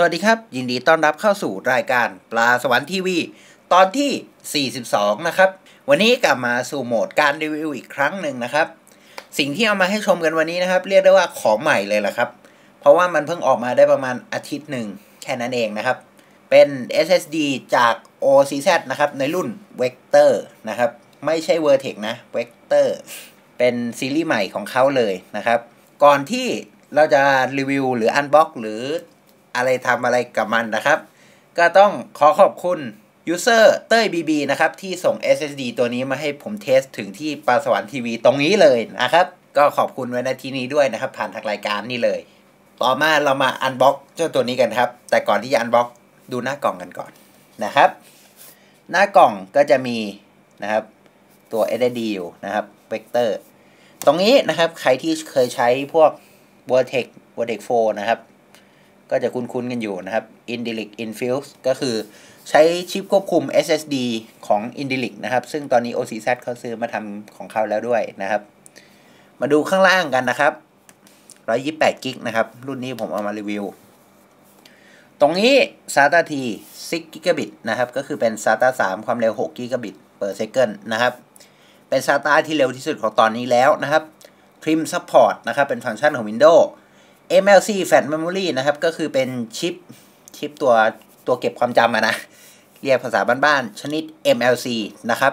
สวัสดีครับ ยินดีต้อนรับเข้าสู่รายการปลาสวรรค์ทีวี ตอนที่ 42 นะครับ วันนี้กลับมาสู่โหมดการรีวิวอีกครั้งหนึ่งนะครับ สิ่งที่เอามาให้ชมกันวันนี้นะครับ เรียกได้ว่าของใหม่เลยละครับ เพราะว่ามันเพิ่งออกมาได้ประมาณอาทิตย์หนึ่งแค่นั้นเองนะครับ เป็น SSD จาก OCZ นะครับ ในรุ่น Vector นะครับ ไม่ใช่ Vertex นะ Vector เป็นซีรีส์ใหม่ของเขาเลยนะครับ ก่อนที่เราจะรีวิวหรืออันบ็อกหรือ อะไรทำอะไรกับมันนะครับ ก็ต้องขอขอบคุณ User เต้ย BB นะครับ ที่ส่ง SSD ตัวนี้มาให้ผมเทสถึงที่ปลาสวรรค์ทีวีตรงนี้เลยนะครับ ก็ขอบคุณไว้ในที่นี้ด้วยนะครับ ผ่านทางรายการนี่เลย ต่อมาเรามาอันบ็อกเจ้าตัวนี้กันครับ แต่ก่อนที่จะอันบ็อกดูหน้ากล่องกันก่อนนะครับ หน้ากล่องก็จะมีนะครับตัว SSD อยู่นะครับ Vector ตรงนี้นะครับใครที่เคยใช้พวก Vertex Vertex 4นะครับ ก็จะคุ้นๆกันอยู่นะครับ Indelic Infuse ก็คือใช้ชิปควบคุม SSD ของ Indelic นะครับ ซึ่งตอนนี้ OCZ เขาซื้อมาทำของเขาแล้วด้วยนะครับ มาดูข้างล่างกันนะครับ128กิกนะครับ รุ่นนี้ผมเอามารีวิว ตรงนี้ SATA T 6 Gigabit นะครับ ก็คือเป็น SATA 3 ความเร็ว6 Gigabit per second นะครับ เป็น SATA ที่เร็วที่สุดของตอนนี้แล้วนะครับ Trim Support นะครับ เป็นฟังก์ชันของ Windows MLC Flash Memory นะครับ ก็คือเป็นชิปชิปตัวตัวเก็บความจำอะนะ เรียกภาษาบ้านๆ ชนิด MLC นะครับ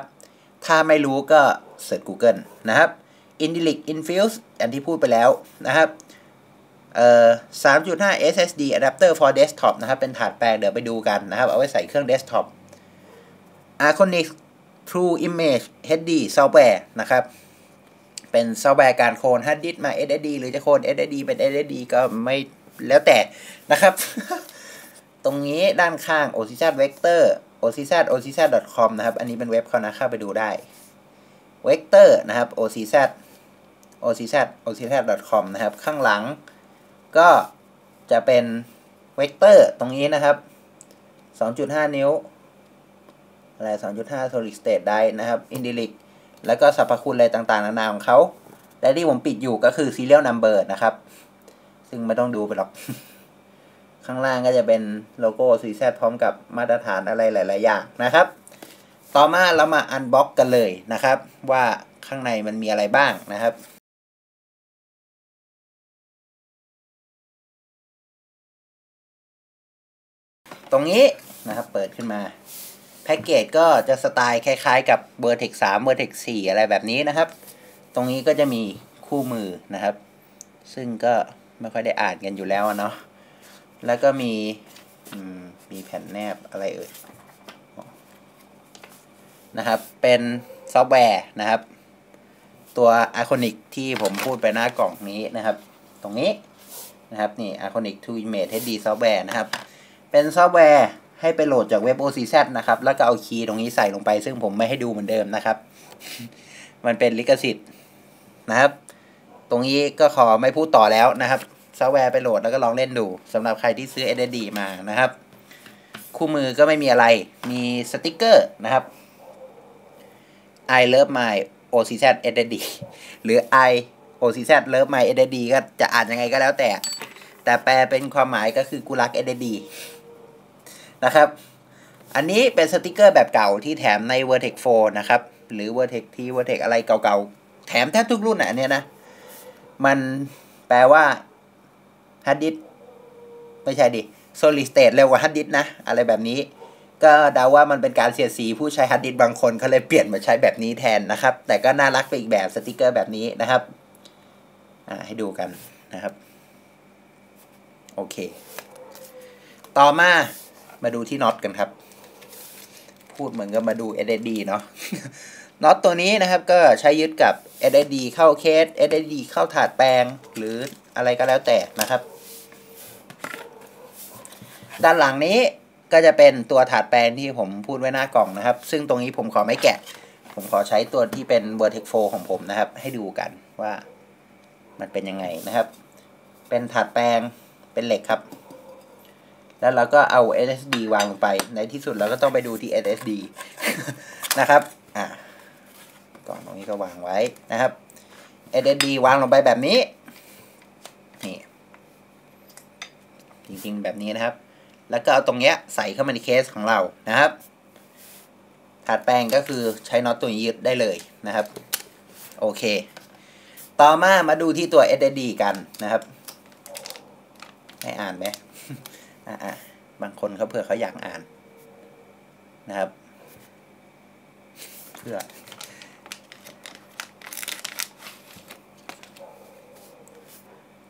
ถ้าไม่รู้ก็เสิร์ช Google นะครับ Indelic Infuse อันที่พูดไปแล้วนะครับเอ่อ3.5 SSD adapter for desktop นะครับ เป็นถาดแปลงเดี๋ยวไปดูกันนะครับ เอาไว้ใส่เครื่อง desktop Arconic True Image HD Software นะครับ เป็นซอฟต์แวร์การโคลนฮาร์ดดิสมา SSD หรือจะโคลน SSD เป็น SSD ก็ไม่แล้วแต่นะครับ ตรงนี้ด้านข้าง OCZ Vector OCZ OCZ.com นะครับ อันนี้เป็นเว็บเขานะเข้าไปดูได้ Vector นะครับ OCZ OCZ OCZ.com นะครับ ข้างหลังก็จะเป็น Vector ตรงนี้นะครับ 2.5 นิ้ว อะไร 2.5 solid state drive นะครับ Indelic แล้วก็สรรพคุณอะไรต่างๆ นานาของเขา และที่ผมปิดอยู่ก็คือ serial number นะครับ ซึ่งไม่ต้องดูไปหรอก ข้างล่างก็จะเป็นโลโก้ CZ พร้อมกับมาตรฐานอะไรหลาย ๆ อย่างนะครับ ต่อมาเรามาอันบ็อกกันเลยนะครับ ว่าข้างในมันมีอะไรบ้างนะครับตรงนี้นะครับเปิดขึ้นมา แพ็กเกจก็จะสไตล์คล้ายๆ กับ Vertex 3 Vertex 4 อะไรแบบนี้นะครับ ตรงนี้ก็จะมีคู่มือนะครับ ซึ่งก็ไม่ค่อยได้อ่านกันอยู่แล้วเนาะแล้วก็มีมีแผ่นแนบอะไรเอ่ยนะครับ เป็นซอฟต์แวร์นะครับ ตัว Iconic ที่ผมพูดไปหน้ากล่องนี้นะครับ ตรงนี้นะครับนี่ Iconic to Image HD Software นะครับ เป็นซอฟต์แวร์ ให้ไปโหลดจากเว็บ OCZ นะครับ แล้วก็เอาคีย์ตรงนี้ใส่ลงไป ซึ่งผมไม่ให้ดูเหมือนเดิมนะครับ มันเป็นลิขสิทธิ์นะครับ ตรงนี้ก็ขอไม่พูดต่อแล้วนะครับซอฟต์แวร์ไปโหลดแล้วก็ลองเล่นดูสำหรับใครที่ซื้อ SSD มานะครับ คู่มือก็ไม่มีอะไร มีสติกเกอร์นะครับ I love my OCZ SSD หรือ I OCZ love my SSD ก็จะอ่านยังไงก็แล้วแต่ แต่แปลเป็นความหมายก็คือกูรัก SSD นะครับ อันนี้เป็นสติกเกอร์แบบเก่าที่แถมใน Vertex 4 นะครับ หรือ Vertex T Vertex อะไรเก่าๆ แถมแทบทุกรุ่นอะเนี่ยนะ มันแปลว่าฮาร์ดดิสไม่ใช่ดิ solid state เร็วกว่าฮาร์ดดิสนะ อะไรแบบนี้ ก็เดาว่ามันเป็นการเสียดสีผู้ใช้ฮาร์ดดิสบางคนเขาเลยเปลี่ยนมาใช้แบบนี้แทนนะครับ แต่ก็น่ารักไปอีกแบบสติกเกอร์แบบนี้นะครับอ่าให้ดูกันนะครับ โอเค ต่อมา มาดูที่น็อตกันครับ พูดเหมือนกับมาดู SSD เนาะน็อตตัวนี้นะครับก็ใช้ยึดกับ SSD เข้าเคส SSD เข้าถาดแปลงหรืออะไรก็แล้วแต่นะครับ ด้านหลังนี้ก็จะเป็นตัวถาดแปลงที่ผมพูดไว้หน้ากล่องนะครับ ซึ่งตรงนี้ผมขอไม่แกะ ผมขอใช้ตัวที่เป็น Vertex 4ของผมนะครับ ให้ดูกันว่ามันเป็นยังไงนะครับ เป็นถาดแปลงเป็นเหล็กครับ แล้วเราก็เอา SSD วางลงไป ในที่สุดเราก็ต้องไปดูที่ SSD นะครับ อ่าก่อนตรงนี้ก็วางไว้นะครับ SSD วางลงไปแบบนี้ นี่ จริงๆแบบนี้นะครับ แล้วก็เอาตรงเนี้ยใส่เข้ามาในเคสของเรานะครับถาดแป้งก็คือใช้น็อตตัวยึดได้เลยนะครับ โอเค ต่อมามาดูที่ตัว SSD กันนะครับ ให้อ่านไหม อ่าบางคนเขาเผื่อเขาอยากอ่านนะครับ เพื่อ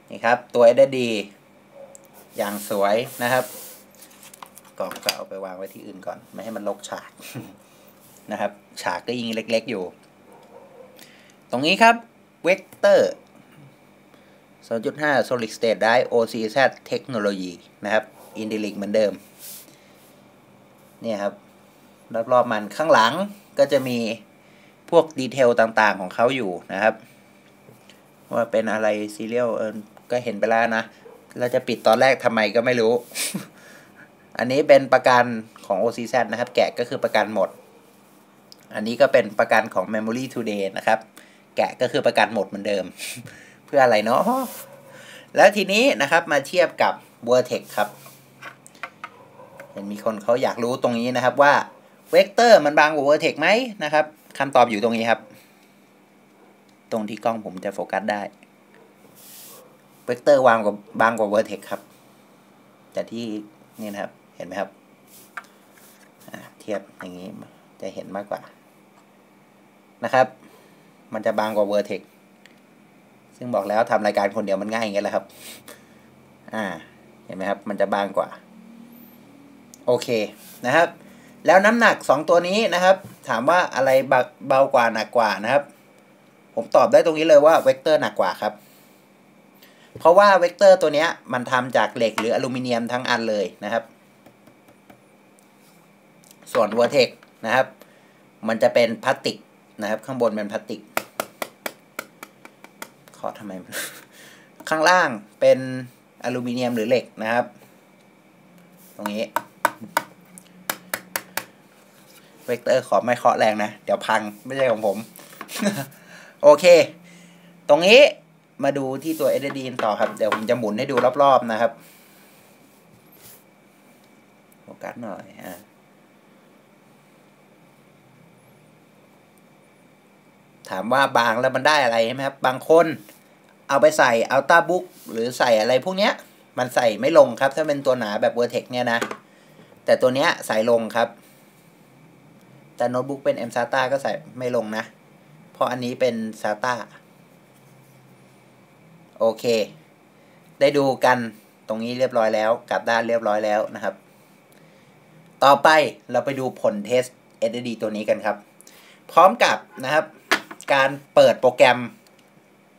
นี่ครับ ตัว SSD อย่างสวยนะครับ กล่องก็เอาไปวางไว้ที่อื่นก่อน ไม่ให้มันลกฉากนะครับ ฉากก็ยิงเล็กๆอยู่ ตรงนี้ครับ Vector 2.5 Solid State Drive OCZ Technology นะครับ Intellix เหมือนเดิม เนี่ยครับ รอบๆมันข้างหลังก็จะมีพวกดีเทลต่างๆของเขาอยู่นะครับ ว่าเป็นอะไรซีเรียลเออก็เห็นไปแล้วนะ เราจะปิดตอนแรกทำไมก็ไม่รู้ อันนี้เป็นประกันของ OCZ นะครับ แกะก็คือประกันหมด อันนี้ก็เป็นประกันของ Memory Today นะครับ แกะก็คือประกันหมดเหมือนเดิม เพื่ออะไรเนาะแล้วทีนี้นะครับมาเทียบกับ Vertex ครับ เห็นมีคนเขาอยากรู้ตรงนี้นะครับว่า Vector มันบางกว่า Vertex ไหมนะครับคำตอบอยู่ตรงนี้ครับ ตรงที่กล้องผมจะโฟกัสได้ Vector วางกว่าบางกว่า Vertex ครับ แต่ที่นี่นะครับเห็นไหมครับเทียบอย่างนี้จะเห็นมากกว่านะครับ มันจะบางกว่า Vertex ซึ่งบอกแล้วทำรายการคนเดียวมันง่ายอย่างเงี้ยแหละครับ อ่า เห็นไหมครับ มันจะบางกว่า โอเคนะครับ แล้วน้ำหนัก 2 ตัวนี้นะครับ ถามว่าอะไรเบากว่าหนักกว่านะครับ ผมตอบได้ตรงนี้เลยว่าเวกเตอร์หนักกว่าครับ เพราะว่าเวกเตอร์ตัวนี้มันทำจากเหล็กหรืออลูมิเนียมทั้งอันเลยนะครับ ส่วน Vertex นะครับ มันจะเป็นพลาสติกนะครับ ข้างบนเป็นพลาสติกขอทำไม ข้างล่างเป็นอลูมิเนียมหรือเหล็กนะครับ ตรงนี้ เวกเตอร์ขอไม่เคาะแรงนะ เดี๋ยวพังไม่ใช่ของผม โอเค ตรงนี้มาดูที่ตัว SSD ต่อครับ เดี๋ยวผมจะหมุนให้ดูรอบๆนะครับโฟกัสหน่อยอะถามว่าบางแล้วมันได้อะไรใช่ไหมครับ บางคนเอาไปใส่อัลต้าบุ๊กหรือใส่อะไรพวกเนี้ย มันใส่ไม่ลงครับ ถ้าเป็นตัวหนาแบบเวอร์เทคเนี่ยนะ แต่ตัวเนี้ยใส่ลงครับ แต่โน้ตบุ๊กเป็น M SATA ก็ใส่ไม่ลงนะ เพราะอันนี้เป็น SATA โอเค ได้ดูกันตรงนี้เรียบร้อยแล้วกลับด้านเรียบร้อยแล้วนะครับ ต่อไปเราไปดูผลเทส SSD ตัวนี้กันครับ พร้อมกับนะครับ การเปิดโปรแกรม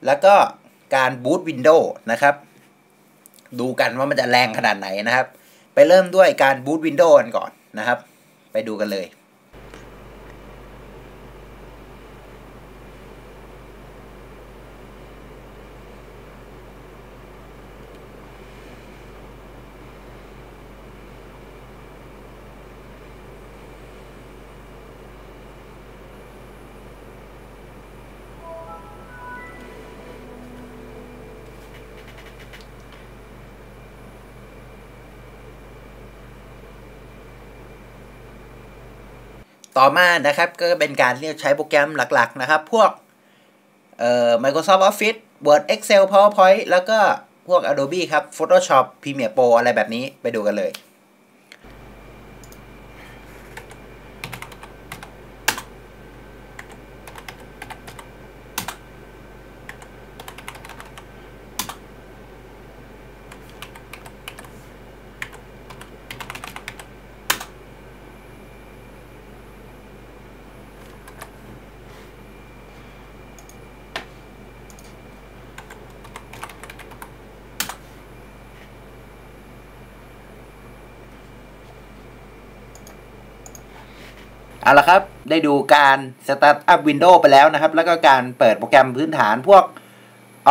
แล้วก็การบูตวินโดว์นะครับ ดูกันว่ามันจะแรงขนาดไหนนะครับ ไปเริ่มด้วยการบูตวินโดว์กันก่อนนะครับ ไปดูกันเลย ต่อมานะครับก็เป็นการเรียกใช้โปรแกรมหลักๆนะครับ พวกเอ่อ Microsoft Office Word Excel PowerPoint แล้วก็พวก Adobe ครับ Photoshop Premiere Pro อะไรแบบนี้ไปดูกันเลย เอาละครับ ได้ดูการ Start up Windows ไปแล้วนะครับ แล้วก็การเปิดโปรแกรมพื้นฐานพวก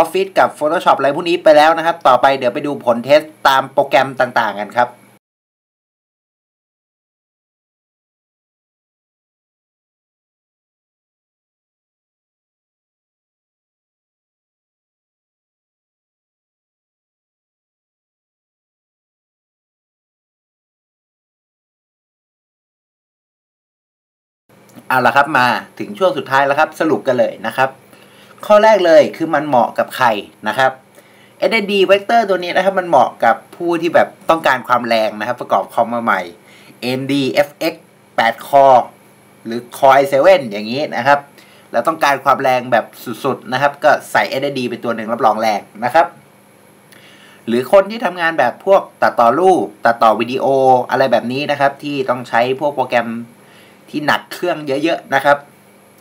Office กับ Photoshop อะไรพวกนี้ไปแล้วนะครับ ต่อไปเดี๋ยวไปดูผลเทสตามโปรแกรมต่างๆกันครับ เอาละครับมาถึงช่วงสุดท้ายแล้วครับ สรุปกันเลยนะครับ ข้อแรกเลยคือมันเหมาะกับใครนะครับ SSD Vector ตัวนี้นะครับ มันเหมาะกับผู้ที่แบบต้องการความแรงนะครับ ประกอบคอมมาใหม่ AMD FX 8 Core หรือ Core i7 อย่างนี้นะครับ แล้วต้องการความแรงแบบสุดๆนะครับ ก็ใส่ SSD เป็นตัวหนึ่งรับรองแรงนะครับหรือคนที่ทำงานแบบพวกตัดต่อรูป ตัดต่อวิดีโออะไรแบบนี้นะครับ ที่ต้องใช้พวกโปรแกรม ที่หนักเครื่องเยอะๆนะครับ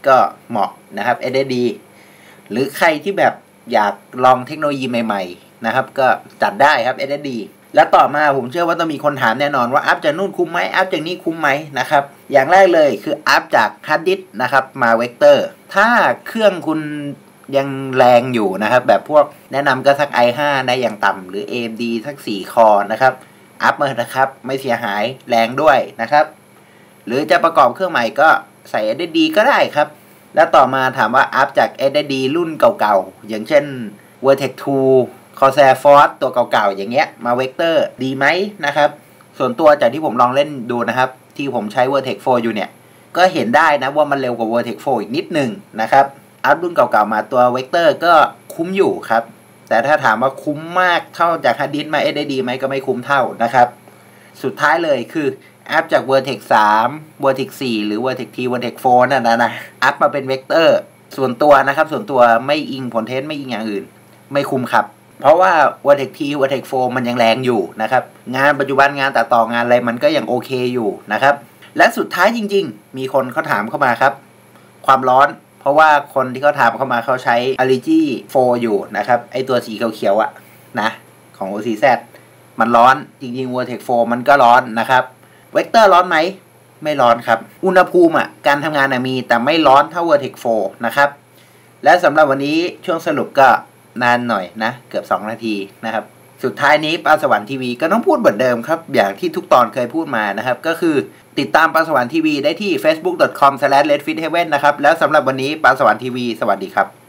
ก็เหมาะนะครับ SSD หรือใครที่แบบอยากลองเทคโนโลยีใหม่ ๆ นะครับ ก็จัดได้ครับ SSD และต่อมาผมเชื่อว่าต้องมีคนถามแน่นอนว่าอัพจากนู่นคุ้มไหมอัพจากนี่คุ้มไหมนะครับ อย่างแรกเลยคืออัพจากฮาร์ดดิสนะครับมาเวกเตอร์ถ้าเครื่องคุณยังแรงอยู่นะครับ แบบพวกแนะนำก็สัก i5 ได้อย่างต่ำหรือ AMD สัก 4 คอนะครับ อัพมานะครับ ไม่เสียหายแรงด้วยนะครับ หรือจะประกอบเครื่องใหม่ก็ใส่ SSD ก็ได้ครับ แล้วต่อมาถามว่าอัพจาก SSD รุ่นเก่าๆ อย่างเช่น Vertex 2 Corsair Force ตัวเก่าๆ อย่างเงี้ยมา Vector ดีไหมนะครับ ส่วนตัวจากที่ผมลองเล่นดูนะครับ ที่ผมใช้ Vertex 4 อยู่เนี่ย ก็เห็นได้นะว่ามันเร็วกว่า Vertex 4 อีกนิดหนึ่งนะครับ อัพรุ่นเก่าๆ มาตัว Vector ก็คุ้มอยู่ครับ แต่ถ้าถามว่าคุ้มมากเท่าจากฮาร์ดดิสก์มา SSD ไหมก็ไม่คุ้มเท่านะครับ สุดท้ายเลยคือ อัพจาก Vertex 3 Vertex 4 หรือ Vertex T Vertex 4นั่นนะนะอัพมาเป็น Vector ส่วนตัวนะครับ ส่วนตัวไม่อิงผลเทสไม่อิงอย่างอื่น ไม่คุ้มครับ เพราะว่า Vertex T Vertex 4มันยังแรงอยู่นะครับ งานปัจจุบันงานตัดต่องานอะไรมันก็ยังโอเคอยู่นะครับ และสุดท้ายจริง ๆ มีคนเขาถามเข้ามาครับ ความร้อนเพราะว่าคนที่เขาถามเข้ามาเขาใช้ a l i g i 4 อยู่นะครับไอตัวสีเขียวๆอะนะของ OCZ มันร้อนจริงๆ Vertex 4 มันก็ร้อนนะครับ เวกเตอร์ร้อนไหม ไม่ร้อนครับ อุณหภูมิอะการทำงานมีแต่ไม่ร้อนเท่า Vertex 4 นะครับ และสำหรับวันนี้ช่วงสรุปก็นานหน่อยนะ เกือบ 2 นาทีนะครับ สุดท้ายนี้ปลาสวรรค์ทีวีก็ต้องพูดเหมือนเดิมครับ อย่างที่ทุกตอนเคยพูดมานะครับ ก็คือติดตามปลาสวรรค์ทีวีได้ที่ facebook.com/redfitheaven นะครับ แล้วสำหรับวันนี้ปลาสวรรค์ทีวีสวัสดีครับ